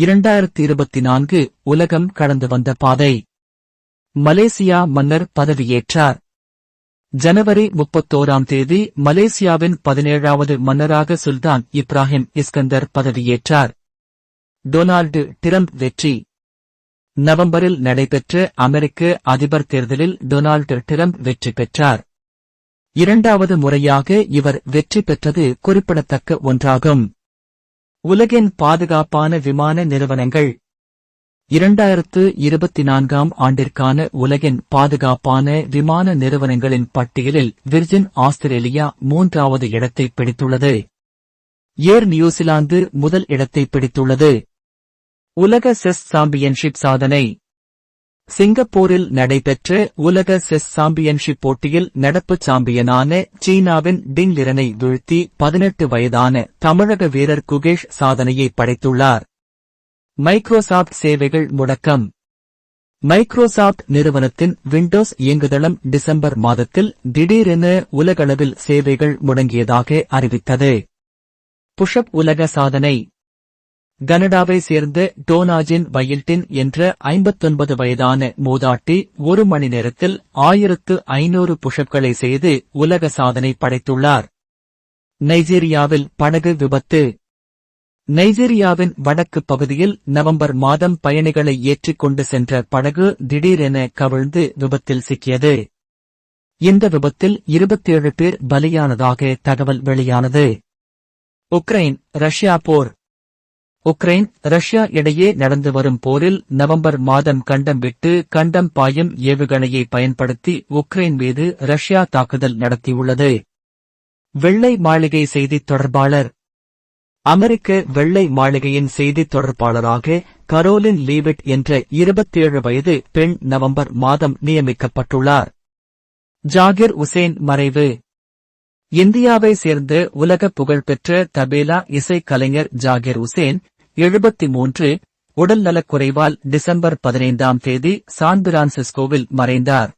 இரண்டாயிரத்தி இருபத்தி நான்கு உலகம் கடந்து வந்த பாதை. மலேசியா மன்னர் பதவியேற்றார். ஜனவரி முப்பத்தோராம் தேதி மலேசியாவின் பதினேழாவது மன்னராக சுல்தான் இப்ராஹிம் இஸ்கந்தர் பதவியேற்றார். டொனால்டு டிரம்ப் வெற்றி. நவம்பரில் நடைபெற்ற அமெரிக்க அதிபர் தேர்தலில் டொனால்டு டிரம்ப் வெற்றி பெற்றார். இரண்டாவது முறையாக இவர் வெற்றி பெற்றது குறிப்பிடத்தக்க ஒன்றாகும். உலகின் பாதுகாப்பான விமான நிறுவனங்கள். இரண்டாயிரத்து இருபத்தி நான்காம் ஆண்டிற்கான உலகின் பாதுகாப்பான விமான நிறுவனங்களின் பட்டியலில் விர்ஜின் ஆஸ்திரேலியா மூன்றாவது இடத்தை பிடித்துள்ளது. ஏர் நியூசிலாந்து முதல் இடத்தை பிடித்துள்ளது. உலக செஸ் சாம்பியன்ஷிப் சாதனை சிங்கப்பூரில் நடைபெற்ற உலக செஸ் சாம்பியன்ஷிப் போட்டியில் நடப்பு சாம்பியனான சீனாவின் டிங் லிரனை வீழ்த்தி பதினெட்டு வயதான தமிழக வீரர் குகேஷ் சாதனையை படைத்துள்ளார். மைக்ரோசாப்ட் சேவைகள் முடக்கம். மைக்ரோசாப்ட் நிறுவனத்தின் விண்டோஸ் இயங்குதளம் டிசம்பர் மாதத்தில் திடீரென உலகளவில் சேவைகள் முடங்கியதாக அறிவித்தது. புஷப் உலக சாதனை கனடாவை சேர்ந்த டோனாஜின் வயல்டின் என்ற ஐம்பத்தொன்பது வயதான மூதாட்டி ஒரு மணி நேரத்தில் ஆயிரத்து ஐநூறு புஷப்களை செய்து உலக சாதனை படைத்துள்ளார். நைஜீரியாவில் படகு விபத்து. நைஜீரியாவின் வடக்கு பகுதியில் நவம்பர் மாதம் பயணிகளை ஏற்றிக்கொண்டு சென்ற படகு திடீரென கவிழ்ந்து விபத்தில் சிக்கியது. இந்த விபத்தில் இருபத்தேழு பேர் பலியானதாக தகவல் வெளியானது. உக்ரைன் ரஷ்யா போர். உக்ரைன் ரஷ்யா இடையே நடந்து வரும் போரில் நவம்பர் மாதம் கண்டம் விட்டு கண்டம் பாயும் ஏவுகணையை பயன்படுத்தி உக்ரைன் மீது ரஷ்யா தாக்குதல் நடத்தியுள்ளது. வெள்ளை மாளிகை செய்தித் தொடர்பாளர். அமெரிக்க வெள்ளை மாளிகையின் செய்தித் தொடர்பாளராக கரோலின் லீவிட் என்ற இருபத்தேழு வயது பெண் நவம்பர் மாதம் நியமிக்கப்பட்டுள்ளார். ஜாகிர் உசேன் மறைவு. இந்தியாவை சேர்ந்த உலக புகழ்பெற்ற தபேலா இசைக்கலைஞர் ஜாகிர் உசேன் எழுபத்தி மூன்று உடல் நலக்குறைவால் டிசம்பர் பதினைந்தாம் தேதி சான் பிரான்சிஸ்கோவில் மறைந்தார்.